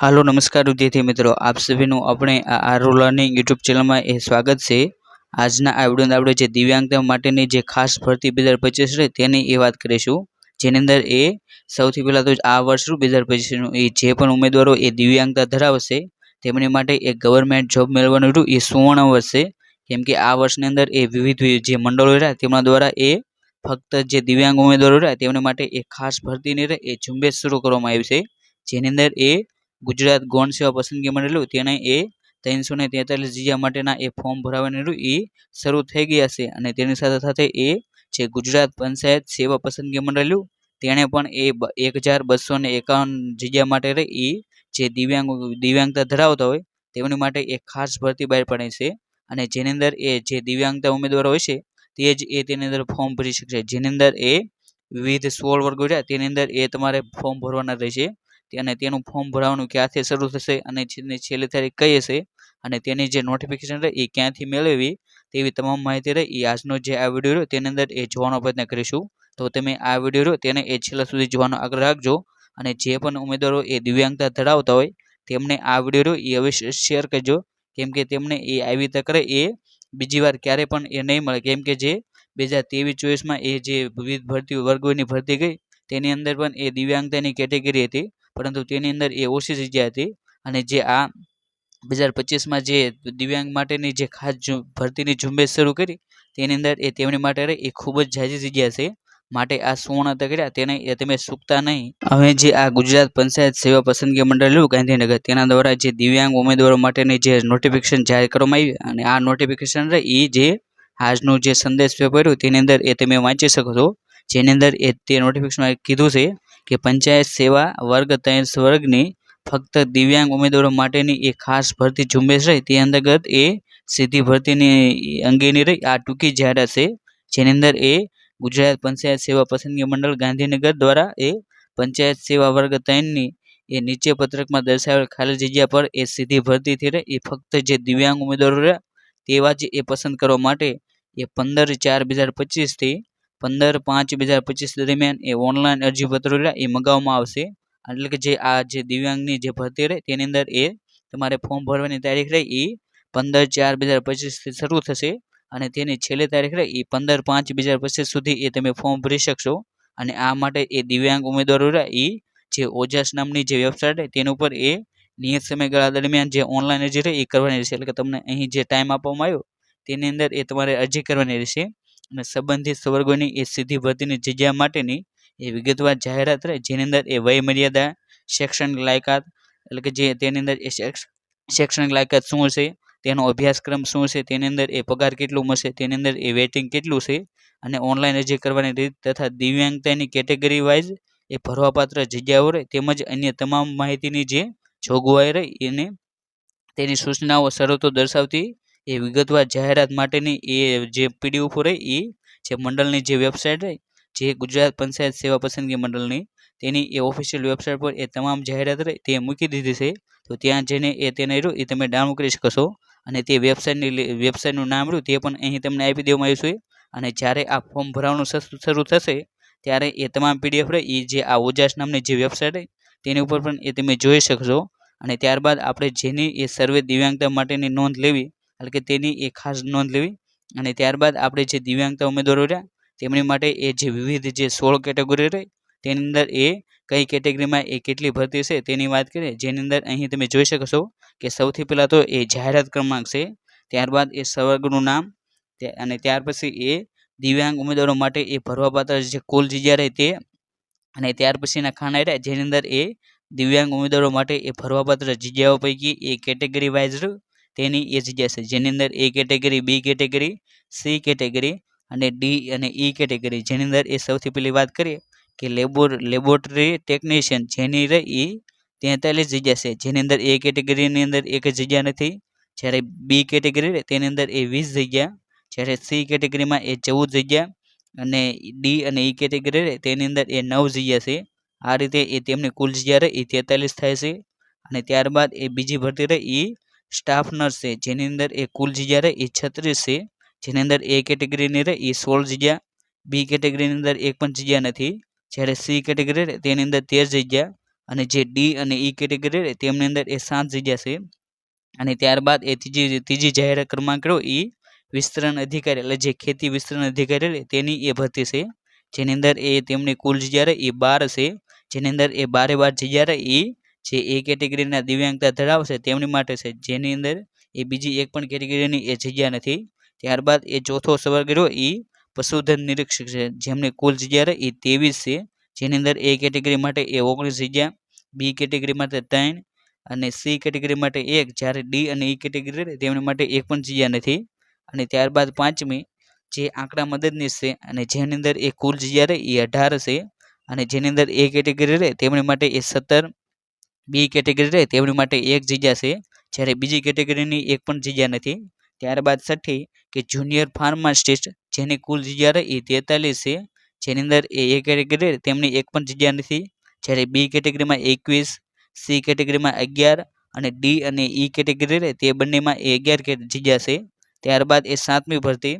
હાલો, નમસ્કાર વિદ્યાર્થી મિત્રો. આપ સભીનું આપણે આ આરો લર્નિંગ યુટ્યુબ ચેનલમાં એ સ્વાગત છે. આજના આ વિડીયોમાં આપણે જે દિવ્યાંગતા માટેની જે ખાસ ભરતી બે હજાર પચીસ છે, તેની એ વાત કરીશું. જેની અંદર એ સૌથી પહેલાં તો આ વર્ષનું બે હજાર પચીસનું એ જે પણ ઉમેદવારો એ દિવ્યાંગતા ધરાવશે, તેમની માટે એ ગવર્મેન્ટ જોબ મેળવવાનું હતું, એ સુવર્ણ વર્ષે. કેમ કે આ વર્ષની અંદર એ વિવિધ જે મંડળો રહ્યા, તેમના દ્વારા એ ફક્ત જે દિવ્યાંગ ઉમેદવારો રહ્યા, તેમની માટે એ ખાસ ભરતીની રહે એ ઝુંબેશ શરૂ કરવામાં આવી છે. જેની અંદર એ ગુજરાત ગૌણ સેવા પસંદગી મંડળ તેને એ ત્રણસો ને તેતાલીસ જગ્યા માટેના એ ફોર્મ ભરાવાની એ શરૂ થઈ ગયા છે. અને તેની સાથે સાથે એ જે ગુજરાત પંચાયત સેવા પસંદગી મંડળ તેણે પણ એ એક હજાર બસો ને એકાવન જગ્યા માટે એ જે દિવ્યાંગ, દિવ્યાંગતા ધરાવતા હોય, તેમની માટે એક ખાસ ભરતી બહાર પડે છે. અને જેની અંદર એ જે દિવ્યાંગતા ઉમેદવારો હોય છે, તે જ એ તેની અંદર ફોર્મ ભરી શકશે. જેની અંદર એ વિવિધ સોળ વર્ગો છે, તેની અંદર એ તમારે ફોર્મ ભરવાના રહેશે. અને તેનું ફોર્મ ભરવાનું ક્યાંથી શરૂ થશે અને છેલ્લી તારીખ કઈ હશે અને તેની જે નોટિફિકેશન રહે એ ક્યાંથી મેળવવી તેવી તમામ માહિતી રહે એ આજનો જે આ વીડિયો રહ્યો તેની અંદર એ જોવાનો પ્રયત્ન કરીશું. તો તમે આ વીડિયો રહ્યો તેને એ છેલ્લા સુધી જોવાનો આગ્રહ રાખજો અને જે પણ ઉમેદવારો એ દિવ્યાંગતા ધરાવતા હોય તેમને આ વીડિયો એ અવશ્ય શેર કરજો. કેમ કે તેમને એ આવી તક રહે એ બીજી વાર ક્યારે પણ એ નહીં મળે. કેમ કે જે બે હજાર ત્રેવીસ ચોવીસમાં એ જે વિવિધ ભરતી વર્ગોની ભરતી ગઈ તેની અંદર પણ એ દિવ્યાંગતાની કેટેગરી હતી. પરંતુ તેની અંદર એ ઓછી જગ્યા હતી અને જે આ બે હજાર પચીસમાં જે દિવ્યાંગ માટેની જે ખાસ ભરતીની ઝુંબેશ શરૂ કરી, તેની અંદર એ તેમની માટે રહે, એ ખૂબ જ ઝાઝી જગ્યા છે. માટે આ સુવર્ણ તકડ્યા તેને, એ તમે સૂકતા નહીં. હવે જે આ ગુજરાત પંચાયત સેવા પસંદગી મંડળ ગાંધીનગર, તેના દ્વારા જે દિવ્યાંગ ઉમેદવારો માટેની જે નોટિફિકેશન જાહેર કરવામાં આવી અને આ નોટિફિકેશન રહે એ જે આજનું જે સંદેશ પેપર તેની અંદર એ તમે વાંચી શકો છો. જેની અંદર એ તે નોટિફિકેશનમાં કીધું છે કે પંચાયત સેવા વર્ગ ત્રણ વર્ગની ફક્ત દિવ્યાંગ ઉમેદવારો માટેની એ ખાસ ભરતી ઝુંબેશ રહી. તે અંતર્ગત એ સીધી ભરતીની અંગેની રહી. આ ટૂંકી જાહેરાત છે. જેની અંદર એ ગુજરાત પંચાયત સેવા પસંદગી મંડળ ગાંધીનગર દ્વારા એ પંચાયત સેવા વર્ગ ત્રણની એ નીચે પત્રકમાં દર્શાવેલ ખાલી જગ્યા પર એ સીધી ભરતીથી રહે. એ ફક્ત જે દિવ્યાંગ ઉમેદવારો રહ્યા તેવા જ એ પસંદ કરવા માટે એ પંદર ચાર બે હજાર પચીસથી પંદર પાંચ બે હજાર પચીસ દરમિયાન એ ઓનલાઈન અરજીપત્રો એ મગાવવામાં આવશે. એટલે કે જે આ જે દિવ્યાંગની જે ભરતી રહે, તેની અંદર એ તમારે ફોર્મ ભરવાની તારીખ રહે એ પંદર ચાર બે હજાર પચીસથી શરૂ થશે. અને તેની છેલ્લી તારીખ રહે એ પંદર પાંચ બે હજાર પચીસ સુધી એ તમે ફોર્મ ભરી શકશો. અને આ માટે એ દિવ્યાંગ ઉમેદવારો રહ્યા એ જે ઓજાસ નામની જે વેબસાઇટ તેની ઉપર એ નિયત સમયગાળા દરમિયાન જે ઓનલાઈન અરજી રહે એ કરવાની રહેશે. એટલે કે તમને અહીં જે ટાઈમ આપવામાં આવ્યો, તેની અંદર એ તમારે અરજી કરવાની રહેશે. અને સંબંધિત વર્ગોની એ સીધી ભરતીની જગ્યા માટેની એ વિગતવાર જાહેરાત રહે, જેની અંદર એ વય મર્યાદા શૈક્ષણિક લાયકાત, એટલે કે જે તેની અંદર એ શૈક્ષણિક લાયકાત શું હશે, તેનો અભ્યાસક્રમ શું છે તેની અંદર એ પગાર કેટલું મળશે, તેની અંદર એ વેટિંગ કેટલું છે, અને ઓનલાઈન અરજી કરવાની રીત તથા દિવ્યાંગતાની કેટેગરી વાઇઝ એ ભરવાપાત્ર જગ્યાઓ રહે, તેમજ અન્ય તમામ માહિતીની જે જોગવાઈ રહી, એને તેની સૂચનાઓ, શરતો દર્શાવતી એ વિગતવાર જાહેરાત માટેની એ જે પીડીએફ રહી એ જે મંડળની જે વેબસાઇટ રહી, જે ગુજરાત પંચાયત સેવા પસંદગી મંડળની, તેની એ ઓફિશિયલ વેબસાઇટ પર એ તમામ જાહેરાત રહી, તે મૂકી દીધી છે. તો ત્યાં જઈને એ તેને રહ્યું, એ તમે ડાઉનલોડ કરી શકશો. અને તે વેબસાઇટની વેબસાઇટનું નામ રહ્યું, તે પણ અહીં તમને આપી દેવામાં આવ્યું છે. અને જ્યારે આ ફોર્મ ભરવાનું શરૂ થશે, ત્યારે એ તમામ પીડીએફ રહે એ જે આ ઓજાસ નામની જે વેબસાઇટ રહી, તેની ઉપર પણ એ તમે જોઈ શકશો. અને ત્યારબાદ આપણે જેની એ સર્વે દિવ્યાંગતા માટેની નોંધ લેવી એટલે કે તેની એ ખાસ નોંધ લેવી. અને ત્યારબાદ આપણે જે દિવ્યાંગતા ઉમેદવારો રહ્યા, તેમની માટે એ જે વિવિધ જે સોળ કેટેગરી રહી, તેની અંદર એ કઈ કેટેગરીમાં એ કેટલી ભરતી છે તેની વાત કરીએ. જેની અંદર અહીં તમે જોઈ શકો છો કે સૌથી પહેલાં તો એ જાહેરાત ક્રમાંક છે, ત્યારબાદ એ સવર્ગનું નામ અને ત્યાર પછી એ દિવ્યાંગ ઉમેદવારો માટે એ ભરવાપાત્ર જે કુલ જગ્યા રહે તે, અને ત્યાર પછીના ખાના રહ્યા, જેની અંદર એ દિવ્યાંગ ઉમેદવારો માટે એ ભરવાપાત્ર જગ્યાઓ પૈકી એ કેટેગરી વાઇઝ તેની એ જગ્યા છે. જેની અંદર A category, B category, C category અને ડી અને ઈ કેટેગરી. જેની અંદર એ સૌથી પહેલી વાત કરીએ કે લેબોર લેબોરેટરી ટેકનિશિયન જેની રહે એ તેતાલીસ જગ્યા છે. જેની અંદર એ કેટેગરીની અંદર એક જગ્યા નથી. જ્યારે બી કેટેગરી રહે તેની અંદર એ વીસ જગ્યા. જ્યારે સી કેટેગરીમાં એ ચૌદ જગ્યા અને ડી અને ઈ કેટેગરી રહે તેની અંદર એ નવ જગ્યા છે. આ રીતે એ તેમની કુલ જગ્યા રહે એ તેતાલીસ થાય છે. અને ત્યારબાદ એ બીજી ભરતી રહે એ સ્ટાફ નર્સ છે, જેની અંદર એ કુલ જગ્યા રહે એ છત્રીસ છે, જેની અંદર એ કેટેગરીની રહે એ સોળ જગ્યા, બી કેટેગરીની અંદર એક પણ જગ્યા નથી, જ્યારે સી કેટેગરી રહે તેની અંદર તેર જગ્યા અને જે ડી અને ઈ કેટેગરી રહે તેમની અંદર એ સાત જગ્યા છે. અને ત્યારબાદ એ ત્રીજી ત્રીજી જાહેરાત ક્રમાંક રહ્યો એ વિસ્તરણ અધિકારી એટલે જે ખેતી વિસ્તરણ અધિકારી રહે તેની એ ભરતી છે. જેની અંદર એ તેમની કુલ જગ્યા રહે એ બાર છે, જેની અંદર એ બારે બાર જગ્યા રહે એ જે એ કેટેગરીના દિવ્યાંગતા ધરાવશે તેમની માટે છે. જેની અંદર એ બીજી એક પણ કેટેગરીની એ જગ્યા નથી. ત્યારબાદ એ ચોથો સવર્ગ રહ્યો એ પશુધન નિરીક્ષક છે. જેમની કુલ જગ્યા એ ત્રેવીસ છે. જેની અંદર એ કેટેગરી માટે એ ઓગણીસ જગ્યા, બી કેટેગરી માટે ત્રણ અને સી કેટેગરી માટે એક. જ્યારે ડી અને ઈ કેટેગરી તેમની માટે એક પણ જગ્યા નથી. અને ત્યારબાદ પાંચમી, જે આંકડા મદદનીશ છે અને જેની અંદર એ કુલ જગ્યા રહે એ અઢાર છે. અને જેની અંદર એ કેટેગરી રહે તેમની માટે એ સત્તર બી કેટેગરી રહે તેમની માટે એક જગ્યા છે. જ્યારે બીજી કેટેગરીની એક પણ જગ્યા નથી. ત્યારબાદ છઠ્ઠી, કે જુનિયર ફાર્માસિસ્ટ જેની કુલ જગ્યા રહે એ તેતાલીસ છે. જેની અંદર એ એ કેટેગરી તેમની એક પણ જગ્યા નથી. જ્યારે બી કેટેગરીમાં એકવીસ, સી કેટેગરીમાં અગિયાર અને ડી અને ઈ કેટેગરી રહે તે બંનેમાં એ અગિયાર કે જગ્યા છે. ત્યારબાદ એ સાતમી ભરતી,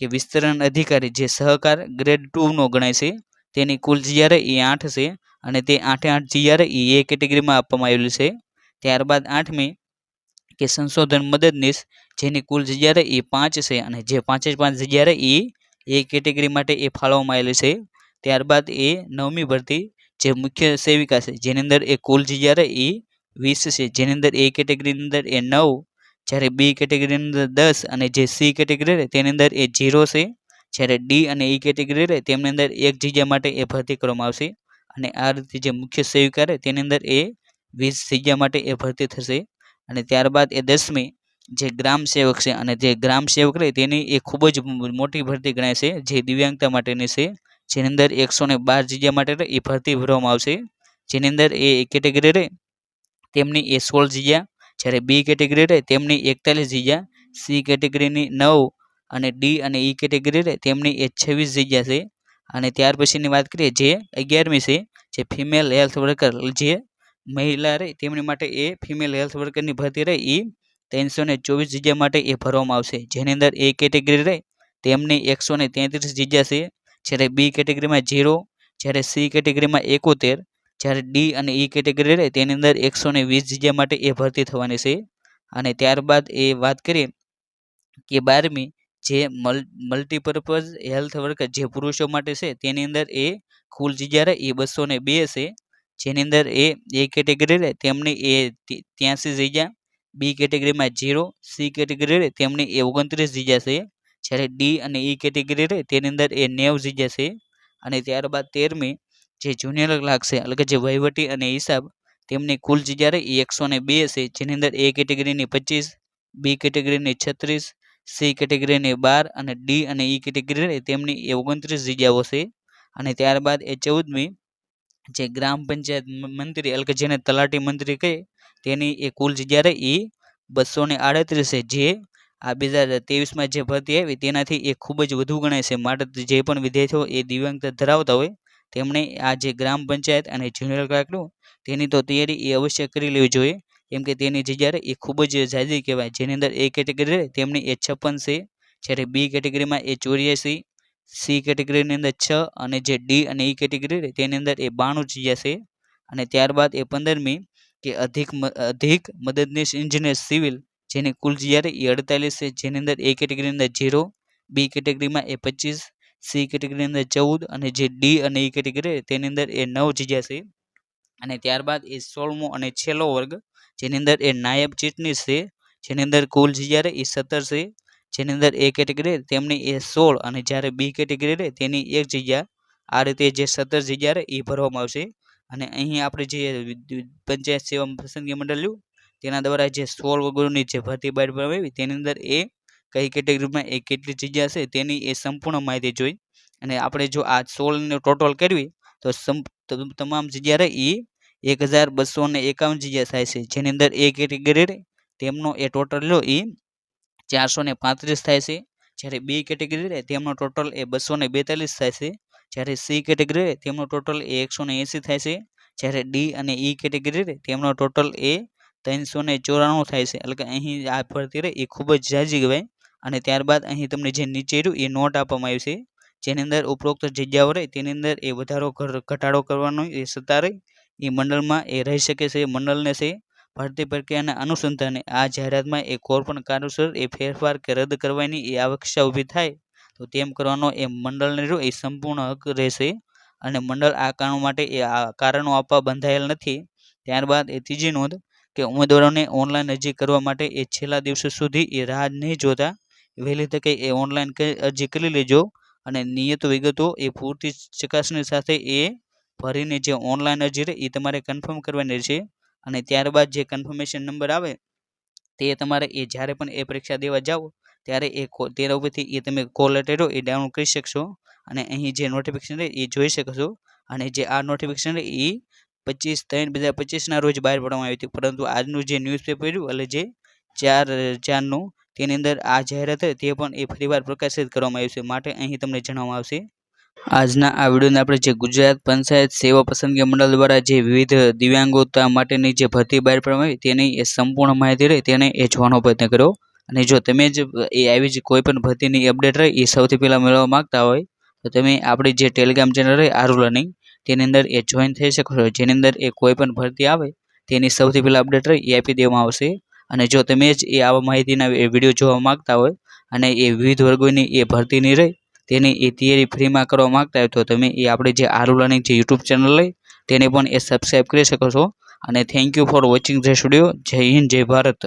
કે વિસ્તરણ અધિકારી જે સહકાર ગ્રેડ ટુનો ગણાય છે. તેની કુલ જગ્યા રહે એ આઠ છે. અને તે આઠે આઠ રહે એ કેટેગરીમાં આપવામાં આવેલું છે. ત્યારબાદ આઠમી કે સંશોધન મદદનીશ, જેની કુલ જગ્યા એ પાંચ છે અને જે પાંચે પાંચ જગ્યા એ એ કેટેગરી માટે એ ફાળવવામાં આવેલી છે. ત્યારબાદ એ નવમી ભરતી, જે મુખ્ય સેવિકા છે, જેની અંદર એ કુલ જગ્યા એ વીસ છે, જેની અંદર એ કેટેગરીની અંદર એ નવ, જ્યારે બી કેટેગરીની અંદર દસ અને જે સી કેટેગરી રહે તેની અંદર એ જીરો છે. જ્યારે ડી અને ઈ કેટેગરી રહે તેમની અંદર એક જગ્યા માટે એ ભરતી કરવામાં આવશે. અને આ રીતે જે મુખ્ય સેવિકા રહે તેની અંદર એ વીસ જગ્યા માટે એ ભરતી થશે. અને ત્યારબાદ એ દસમી જે ગ્રામ સેવક છે અને જે ગ્રામ સેવક રહે તેની એ ખૂબ જ મોટી ભરતી ગણાય છે, જે દિવ્યાંગતા માટેની છે. જેની અંદર એકસો ને બાર જગ્યા માટે એ ભરતી ભરવામાં આવશે. જેની અંદર એ કેટેગરી રહે તેમની એ સોળ જગ્યા, જ્યારે બી કેટેગરી રહે તેમની એકતાલીસ જગ્યા, સી કેટેગરીની નવ અને ડી અને ઈ કેટેગરી રહે તેમની એ છવ્વીસ જગ્યા છે. અને ત્યાર પછીની વાત કરીએ જે અગિયારમી છે જે ફિમેલ હેલ્થ વર્કર જે મહિલા રહે તેમની માટે એ ફિમેલ હેલ્થ વર્કરની ભરતી રહે એ ત્રણસો ને ચોવીસ જગ્યા માટે એ ભરવામાં આવશે. જેની અંદર એ કેટેગરી રહે, તેમની એકસો ને તેત્રીસ જગ્યા છે. જ્યારે બી કેટેગરીમાં ઝીરો જ્યારે સી કેટેગરીમાં એકોતેર, જ્યારે ડી અને ઈ કેટેગરી રહે, તેની અંદર એકસો ને વીસ જગ્યા માટે એ ભરતી થવાની છે. અને ત્યારબાદ એ વાત કરીએ કે બારમી જે મલ્ટીપર્પઝ હેલ્થ વર્કર જે પુરુષો માટે છે, તેની અંદર એ કુલ જગ્યા એ બસો ને બે છે, જેની અંદર એ એ કેટેગરી રહે, તેમની એ ત્યાંસી જગ્યા, બી કેટેગરીમાં જીરો સી કેટેગરી રહે, તેમની એ ઓગણત્રીસ જગ્યા છે. જ્યારે ડી અને ઈ કેટેગરી રહે, તેની અંદર એ નેવ જગ્યા છે. અને ત્યારબાદ તેરમી, જે જુનિયર ક્લાર્ક છે, એટલે કે જે વહીવટી અને હિસાબ, તેમની કુલ જગ્યા રહે, એ એકસો ને બે છે, જેની અંદર એ કેટેગરીની પચીસ, બી કેટેગરીની છત્રીસ સી કેટેગરીની બાર અને ડી અને ઈ કેટેગરી તેમની એ ઓગણત્રીસ જગ્યાઓ છે. અને ત્યારબાદ એ ચૌદમી જે ગ્રામ પંચાયત મંત્રી એટલે કે જેને તલાટી મંત્રી કહે તેની એ કુલ જગ્યા રહે એ બસો ને આડત્રીસ છે. જે આ બે હજાર ત્રેવીસમાં જે ભરતી આવી તેનાથી એ ખૂબ જ વધુ ગણાય છે. માટે જે પણ વિદ્યાર્થીઓ એ દિવ્યાંગતા ધરાવતા હોય તેમણે આ જે ગ્રામ પંચાયત અને જુનિયર ક્લાર્કનું તેની તો તૈયારી એ અવશ્ય કરી લેવી જોઈએ. કેમ કે તેની જગ્યા એ ખૂબ જ ઝાઝી કહેવાય. જેની અંદર એ કેટેગરી રહે તેમની એ છપ્પન છે. જ્યારે બી કેટેગરીમાં એ ચોર્યાસી, સી કેટેગરીની અંદર છ અને જે ડી અને ઈ કેટેગરી રહે તેની અંદર એ બાણું જગ્યા છે. અને ત્યારબાદ એ પંદરમી કે અધિક અધિક મદદનીશ ઇન્જિનિયર સિવિલ જેની કુલ જગ્યા એ અડતાલીસ છે. જેની અંદર એ કેટેગરીની અંદર ઝીરો બી કેટેગરીમાં એ પચીસ, સી કેટેગરીની અંદર ચૌદ અને જે ડી અને ઈ કેટેગરી તેની અંદર એ નવ જગ્યા છે. અને ત્યારબાદ એ સોળમો અને છેલ્લો વર્ગ જેની અંદર એ નાયબ ચીટનીસ છે, જેની અંદર કુલ જગ્યા રહે એ સત્તર છે, જેની અંદર એ કેટેગરી તેમની એ સોળ અને જ્યારે બી કેટેગરી રહે તેની એક જગ્યા આ રીતે જે સત્તર જગ્યા રહે એ ભરવામાં આવશે. અને અહીં આપણે જે પંચાયત સેવા પસંદગી મંડળ તેના દ્વારા જે સોળ વગરની જે ભરતી બહાર આવી, તેની અંદર એ કઈ કેટેગરીમાં એ કેટલી જગ્યા છે તેની એ સંપૂર્ણ માહિતી જોઈ. અને આપણે જો આ સોળને ટોટલ કરવી, તો તમામ જગ્યા રહે એ એક હજાર બસો ને એકાવન જગ્યા થાય છે. જેની અંદર એ કેટેગરી તેમનો એ ટોટલ લો એ ચારસો ને પાંત્રીસ થાય છે. જ્યારે બી કેટેગરી રહે, તેમનો ટોટલ એ બસો ને બેતાલીસ થાય છે. જ્યારે સી કેટેગરી રહે, તેમનો ટોટલ એ એકસો ને એંસી થાય છે. જ્યારે ડી અને ઈ કેટેગરી રહે, તેમનો ટોટલ એ ત્રણસો ને ચોરાણું થાય છે. એટલે કે અહીં આ ભરતી રહે, એ ખૂબ જ ઝાઝી કહેવાય. અને ત્યારબાદ અહીં તમને જે નીચે રહ્યું, એ નોટ આપવામાં આવ્યું છે. જેની અંદર ઉપરોક્ત જગ્યાઓ રહે, તેની અંદર એ વધારો ઘટાડો કરવાનો એ સત્તા રહી. એ મંડળમાં એ રહી શકે છે. મંડળને છે ભરતી પ્રક્રિયાના અનુસંધાને આ જાહેરાતમાં એ કોઈપણ કારણસર એ ફેરફાર કે રદ કરવાની એ આવશ્યકતા ઊભી થાય. તો તેમ કરવાનો એ મંડળને જો એ સંપૂર્ણ હક રહેશે અને મંડળ આ કારણો માટે એ કારણો આપવા બંધાયેલ નથી, ત્યારબાદ એ ત્રીજી નોંધ કે ઉમેદવારોને ઓનલાઈન અરજી કરવા માટે એ છેલ્લા દિવસો સુધી એ રાહ નહીં જોતા. વહેલી તકે એ ઓનલાઈન અરજી કરી લેજો અને નિયત વિગતો એ પૂરતી ચકાસણી સાથે એ ભરીને જે ઓનલાઈન અરજી રહે એ તમારે કન્ફર્મ કરવાની રહેશે. અને ત્યારબાદ જે કન્ફર્મેશન નંબર આવે, તે તમારે એ જ્યારે પણ એ પરીક્ષા દેવા જાઓ, ત્યારે એ તેના ઉપરથી એ તમે કોલ લેટર એ ડાઉનલોડ કરી શકશો. અને અહીં જે નોટિફિકેશન રહે એ જોઈ શકશો અને જે આ નોટિફિકેશન રહે એ પચીસ ત્રણ બે હજાર પચીસના રોજ બહાર પાડવામાં આવી હતી. પરંતુ આજનું જે ન્યૂઝપેપર રહ્યું, એટલે જે ચાર ચારનું, તેની અંદર આ જાહેરાત તે પણ એ ફરીવાર પ્રકાશિત કરવામાં આવ્યું છે. માટે અહીં તમને જણાવવામાં આવશે આજના આ વિડીયોને આપણે જે ગુજરાત પંચાયત સેવા પસંદગી મંડળ દ્વારા જે વિવિધ દિવ્યાંગોતા માટેની જે ભરતી બહાર પાડવામાં આવી, તેની એ સંપૂર્ણ માહિતી રહી, તેને એ જોવાનો પ્રયત્ન કર્યો. અને જો તમે જ એ આવી જ કોઈ પણ ભરતીની અપડેટ રહી, એ સૌથી પહેલાં મેળવવા માગતા હોય, તો તમે આપણી જે ટેલિગ્રામ ચેનલ રહી, આરુ લર્નિંગ, તેની અંદર એ જોઈન થઈ શકો છો. જેની અંદર એ કોઈ પણ ભરતી આવે, તેની સૌથી પહેલાં અપડેટ રહી, એ આપી દેવામાં આવશે. અને જો તમે જ એ આવા માહિતીના એ વીડિયો જોવા માગતા હોય, અને એ વિવિધ વર્ગોની એ ભરતીની રહી તેની એ થિયરી ફ્રીમાં કરવા માગતા હોય તો તમે એ આપણે જે આરુ લર્નિંગ જે યુટ્યુબ ચેનલ લઈ તેને પણ એ સબસ્ક્રાઈબ કરી શકો છો. અને thank you for watching the studio જય હિન્દ, જય ભારત.